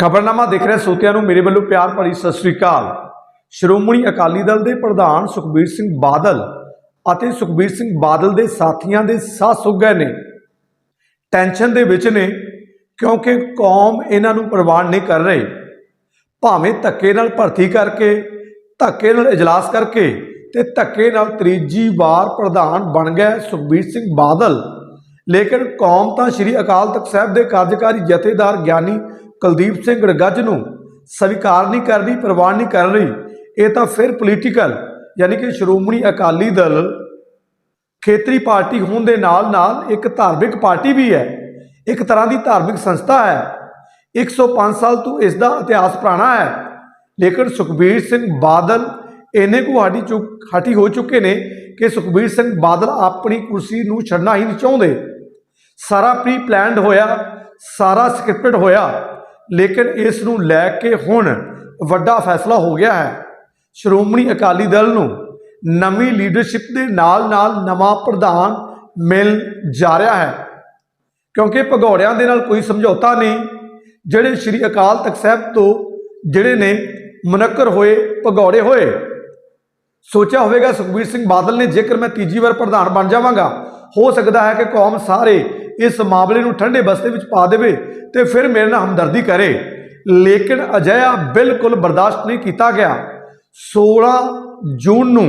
ਖਬਰਨਾਮਾ ਦੇਖ ਰਹੇ ਸੋਤਿਆਂ ਨੂੰ ਮੇਰੇ ਵੱਲੋਂ ਪਿਆਰ ਭਰੀ ਸਤਿ ਸ੍ਰੀ ਅਕਾਲ। ਸ਼੍ਰੋਮਣੀ ਅਕਾਲੀ ਦਲ ਦੇ ਪ੍ਰਧਾਨ ਸੁਖਬੀਰ ਸਿੰਘ ਬਾਦਲ ਅਤੇ ਸੁਖਬੀਰ ਸਿੰਘ ਬਾਦਲ ਦੇ ਸਾਥੀਆਂ ਦੇ ਸਾਹ ਸੁੱਕ ਗਏ ਨੇ। ਟੈਨਸ਼ਨ ਦੇ ਵਿੱਚ ਨੇ ਕਿਉਂਕਿ ਕੌਮ ਇਹਨਾਂ ਨੂੰ ਪ੍ਰਵਾਨ ਨਹੀਂ ਕਰ ਰਹੀ। ਭਾਵੇਂ ਧੱਕੇ ਨਾਲ ਭਰਤੀ ਕਰਕੇ, ਧੱਕੇ ਨਾਲ ਇਜਲਾਸ ਕਰਕੇ ਤੇ ਧੱਕੇ ਨਾਲ ਤੀਜੀ ਵਾਰ ਪ੍ਰਧਾਨ ਬਣ ਗਏ ਸੁਖਬੀਰ ਸਿੰਘ ਬਾਦਲ। ਲੇਕਿਨ ਕੌਮ ਤਾਂ ਸ੍ਰੀ ਅਕਾਲ ਤਖਤ ਸਾਹਿਬ ਦੇ ਕਾਰਜਕਾਰੀ ਜਥੇਦਾਰ ਗਿਆਨੀ ਕੁਲਦੀਪ ਸਿੰਘ ਗੜਗੱਜ ਨੂੰ ਸਵੀਕਾਰ ਨਹੀਂ ਕਰਦੀ ਪ੍ਰਵਾਨ ਨਹੀਂ ਕਰ ਰਹੀ, ਇਹ ਤਾਂ ਫਿਰ ਪੋਲੀਟੀਕਲ ਯਾਨੀ ਕਿ ਸ਼੍ਰੋਮਣੀ ਅਕਾਲੀ ਦਲ ਖੇਤਰੀ ਪਾਰਟੀ ਹੋਣ ਦੇ ਨਾਲ ਨਾਲ ਇੱਕ ਧਾਰਮਿਕ ਪਾਰਟੀ ਵੀ ਹੈ, ਇੱਕ ਤਰ੍ਹਾਂ ਦੀ ਧਾਰਮਿਕ ਸੰਸਥਾ ਹੈ 105 ਸਾਲ ਤੋਂ ਇਸ ਦਾ ਇਤਿਹਾਸ ਪੁਰਾਣਾ ਹੈ, ਲੇਕਿਨ ਸੁਖਬੀਰ ਸਿੰਘ ਬਾਦਲ ਇਹਨੇ ਕੋ ਹਟੀ ਚੁੱਕ, ਹਟੀ ਹੋ ਚੁੱਕੇ ਨੇ ਕਿ ਸੁਖਬੀਰ ਸਿੰਘ ਬਾਦਲ ਆਪਣੀ ਕੁਰਸੀ ਨੂੰ ਛੱਡਣਾ ਹੀ ਨਹੀਂ ਚਾਹੁੰਦੇ। ਸਾਰਾ ਪ੍ਰੀ ਪਲਾਨਡ ਹੋਇਆ, ਸਾਰਾ ਸਕ੍ਰਿਪਟਡ ਹੋਇਆ ਲੇਕਿਨ ਇਸ ਨੂੰ ਲੈ ਕੇ ਹੁਣ ਵੱਡਾ ਫੈਸਲਾ ਹੋ ਗਿਆ ਹੈ। ਸ਼੍ਰੋਮਣੀ ਅਕਾਲੀ ਦਲ ਨੂੰ ਨਵੀਂ ਲੀਡਰਸ਼ਿਪ ਦੇ ਨਾਲ-ਨਾਲ ਨਵਾਂ ਪ੍ਰਧਾਨ ਮਿਲ ਜਾ ਰਿਹਾ ਹੈ। ਕਿਉਂਕਿ ਭਗੌੜਿਆਂ ਦੇ ਨਾਲ ਕੋਈ ਸਮਝੌਤਾ ਨਹੀਂ, ਜਿਹੜੇ ਸ੍ਰੀ ਅਕਾਲ ਤਖਤ ਸਾਹਿਬ ਤੋਂ ਜਿਹੜੇ ਨੇ ਮੁਨੱਕਰ ਹੋਏ, ਭਗੌੜੇ ਹੋਏ। ਸੋਚਿਆ ਹੋਵੇਗਾ ਸੁਖਬੀਰ ਸਿੰਘ ਬਾਦਲ ਨੇ ਜੇਕਰ ਮੈਂ ਤੀਜੀ ਵਾਰ ਪ੍ਰਧਾਨ ਬਣ ਜਾਵਾਂਗਾ, ਹੋ ਸਕਦਾ ਹੈ ਕਿ ਕੌਮ ਸਾਰੇ ਇਸ ਮਾਮਲੇ ਨੂੰ ਠੰਡੇ ਬਸਤੇ ਵਿੱਚ ਪਾ ਦੇਵੇ ਤੇ ਫਿਰ ਮੇਰੇ ਨਾਲ ਹਮਦਰਦੀ ਕਰੇ। ਲੇਕਿਨ ਅਜਿਹਾ ਬਿਲਕੁਲ ਬਰਦਾਸ਼ਤ ਨਹੀਂ ਕੀਤਾ ਗਿਆ। 16 ਜੂਨ ਨੂੰ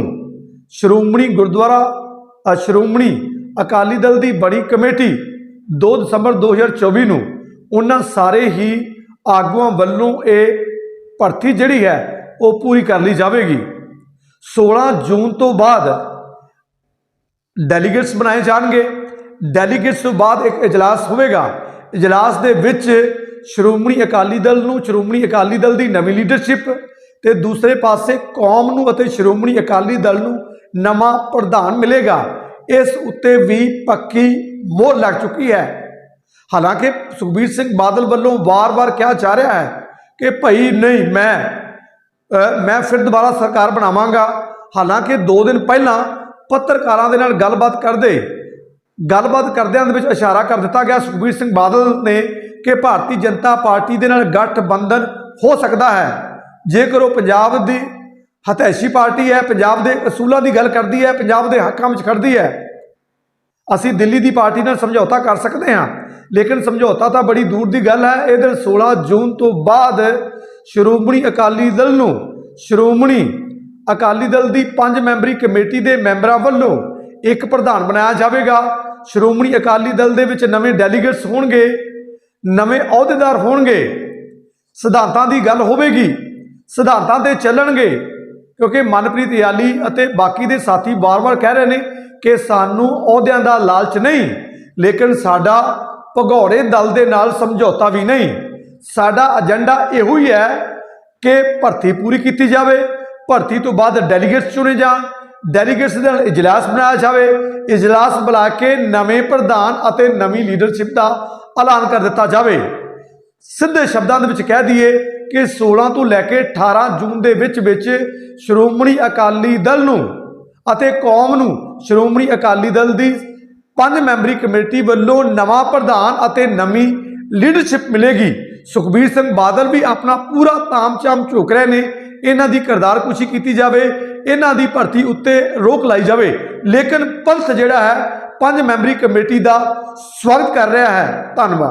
ਸ਼੍ਰੋਮਣੀ ਗੁਰਦੁਆਰਾ ਸ਼੍ਰੋਮਣੀ ਅਕਾਲੀ ਦਲ ਦੀ ਬੜੀ ਕਮੇਟੀ 2 ਦਸੰਬਰ 2024 ਨੂੰ ਉਹਨਾਂ ਸਾਰੇ ਹੀ ਆਗੂਆਂ ਵੱਲੋਂ ਇਹ ਭਰਤੀ ਜਿਹੜੀ ਹੈ, ਉਹ ਪੂਰੀ ਕਰ ਲਈ ਜਾਵੇਗੀ। 16 ਜੂਨ ਤੋਂ ਬਾਅਦ ਡੈਲੀਗੇਟਸ ਬਣਾਏ ਜਾਣਗੇ। ਡੈਲੀਗੇਟਸ ਤੋਂ ਬਾਅਦ ਇੱਕ ਇਜਲਾਸ ਹੋਵੇਗਾ। ਇਜਲਾਸ ਦੇ ਵਿੱਚ ਸ਼੍ਰੋਮਣੀ ਅਕਾਲੀ ਦਲ ਨੂੰ, ਸ਼੍ਰੋਮਣੀ ਅਕਾਲੀ ਦਲ ਦੀ ਨਵੀਂ ਲੀਡਰਸ਼ਿਪ ਤੇ ਦੂਸਰੇ ਪਾਸੇ ਕੌਮ ਨੂੰ ਅਤੇ ਸ਼੍ਰੋਮਣੀ ਅਕਾਲੀ ਦਲ ਨੂੰ ਨਵਾਂ ਪ੍ਰਧਾਨ ਮਿਲੇਗਾ। ਇਸ ਉੱਤੇ ਵੀ ਪੱਕੀ ਮੋਹਰ ਲੱਗ ਚੁੱਕੀ ਹੈ। ਹਾਲਾਂਕਿ ਸੁਖਬੀਰ ਸਿੰਘ ਬਾਦਲ ਵੱਲੋਂ ਵਾਰ-ਵਾਰ ਕਿਹਾ ਜਾ ਰਿਹਾ ਹੈ ਕਿ ਭਈ ਨਹੀਂ, ਮੈਂ ਮੈਂ ਫਿਰ ਦੁਬਾਰਾ ਸਰਕਾਰ ਬਣਾਵਾਂਗਾ। ਹਾਲਾਂਕਿ 2 ਦਿਨ ਪਹਿਲਾਂ ਪੱਤਰਕਾਰਾਂ ਦੇ ਨਾਲ ਗੱਲਬਾਤ ਕਰਦੇ ਗੱਲਬਾਤ ਕਰਦਿਆਂ ਦੇ ਵਿੱਚ ਇਸ਼ਾਰਾ ਕਰ ਦਿੱਤਾ ਗਿਆ। ਸੁਖਬੀਰ ਸਿੰਘ ਬਾਦਲ ਨੇ ਕਿ ਭਾਰਤੀ ਜਨਤਾ ਪਾਰਟੀ ਦੇ ਨਾਲ ਗੱਠਬੰਧਨ ਹੋ ਸਕਦਾ ਹੈ। ਜੇਕਰ ਉਹ ਪੰਜਾਬ ਦੀ ਹਤੈਸ਼ੀ ਪਾਰਟੀ ਹੈ, ਪੰਜਾਬ ਦੇ ਅਸੂਲਾਂ ਦੀ ਗੱਲ ਕਰਦੀ ਹੈ, ਪੰਜਾਬ ਦੇ ਹੱਕਾਂ ਵਿੱਚ ਖੜਦੀ ਹੈ, ਅਸੀਂ ਦਿੱਲੀ ਦੀ ਪਾਰਟੀ ਨਾਲ ਸਮਝੌਤਾ ਕਰ ਸਕਦੇ ਹਾਂ। ਲੇਕਿਨ ਸਮਝੌਤਾ ਤਾਂ ਬੜੀ ਦੂਰ ਦੀ ਗੱਲ ਹੈ। ਇਹ ਦਿਨ 16 ਜੂਨ ਤੋਂ ਬਾਅਦ ਸ਼੍ਰੋਮਣੀ ਅਕਾਲੀ ਦਲ ਨੂੰ, ਸ਼੍ਰੋਮਣੀ ਅਕਾਲੀ ਦਲ ਦੀ ਪੰਜ ਮੈਂਬਰੀ ਕਮੇਟੀ ਦੇ ਮੈਂਬਰਾਂ ਵੱਲੋਂ ਇੱਕ ਪ੍ਰਧਾਨ ਬਣਾਇਆ ਜਾਵੇਗਾ। ਸ਼੍ਰੋਮਣੀ ਅਕਾਲੀ ਦਲ ਦੇ ਵਿੱਚ ਨਵੇਂ ਡੈਲੀਗੇਟਸ ਹੋਣਗੇ, ਨਵੇਂ ਅਹੁਦੇਦਾਰ ਹੋਣਗੇ। ਸਿਧਾਂਤਾਂ ਦੀ ਗੱਲ ਹੋਵੇਗੀ, ਸਿਧਾਂਤਾਂ ਤੇ ਚੱਲਣਗੇ, ਕਿਉਂਕਿ ਮਨਪ੍ਰੀਤ ਯਾਲੀ ਅਤੇ ਬਾਕੀ ਦੇ ਸਾਥੀ ਵਾਰ-ਵਾਰ ਕਹਿ ਰਹੇ ਨੇ ਕਿ ਸਾਨੂੰ ਅਹੁਦਿਆਂ ਦਾ ਲਾਲਚ ਨਹੀਂ, ਲੇਕਿਨ ਸਾਡਾ ਭਗੌੜੇ ਦਲ ਦੇ ਨਾਲ ਸਮਝੌਤਾ ਵੀ ਨਹੀਂ। ਸਾਡਾ ਏਜੰਡਾ ਇਹੋ ਹੀ ਹੈ ਕਿ ਭਰਤੀ ਪੂਰੀ ਕੀਤੀ ਜਾਵੇ, ਭਰਤੀ ਤੋਂ ਬਾਅਦ ਡੈਲੀਗੇਟਸ ਚੁਣੇ ਜਾਣ ਡੈਲੀਗੇਟਸ ਦੇ ਨਾਲ ਇਜਲਾਸ ਬਣਾਇਆ ਜਾਵੇ। ਇਜਲਾਸ ਬੁਲਾ ਕੇ ਨਵੇਂ ਪ੍ਰਧਾਨ ਅਤੇ ਨਵੀਂ ਲੀਡਰਸ਼ਿਪ ਦਾ ਐਲਾਨ ਕਰ ਦਿੱਤਾ ਜਾਵੇ। ਸਿੱਧੇ ਸ਼ਬਦਾਂ ਦੇ ਵਿੱਚ ਕਹਿ ਦਈਏ ਕਿ 16 ਤੋਂ ਲੈ ਕੇ 18 ਜੂਨ ਦੇ ਵਿੱਚ ਵਿੱਚ ਸ਼੍ਰੋਮਣੀ ਅਕਾਲੀ ਦਲ ਨੂੰ ਅਤੇ ਕੌਮ ਨੂੰ ਸ਼੍ਰੋਮਣੀ ਅਕਾਲੀ ਦਲ ਦੀ ਪੰਜ ਮੈਂਬਰੀ ਕਮੇਟੀ ਵੱਲੋਂ ਨਵਾਂ ਪ੍ਰਧਾਨ ਅਤੇ ਨਵੀਂ ਲੀਡਰਸ਼ਿਪ ਮਿਲੇਗੀ। ਸੁਖਬੀਰ ਸਿੰਘ ਬਾਦਲ ਵੀ ਆਪਣਾ ਪੂਰਾ ਤਾਮਚਾਮ ਝੋਕ ਰਹੇ ਨੇ। ਇਹਨਾਂ ਦੀ ਕਿਰਦਾਰਕੁਸ਼ੀ ਕੀਤੀ ਜਾਵੇ। ਇਹਨਾਂ ਦੀ ਭਰਤੀ ਉੱਤੇ ਰੋਕ ਲਾਈ ਜਾਵੇ। ਲੇਕਿਨ ਪੰਥ ਜਿਹੜਾ ਹੈ, ਪੰਜ ਮੈਂਬਰੀ ਕਮੇਟੀ ਦਾ ਸਵਾਗਤ ਕਰ ਰਿਹਾ ਹੈ। ਧੰਨਵਾਦ।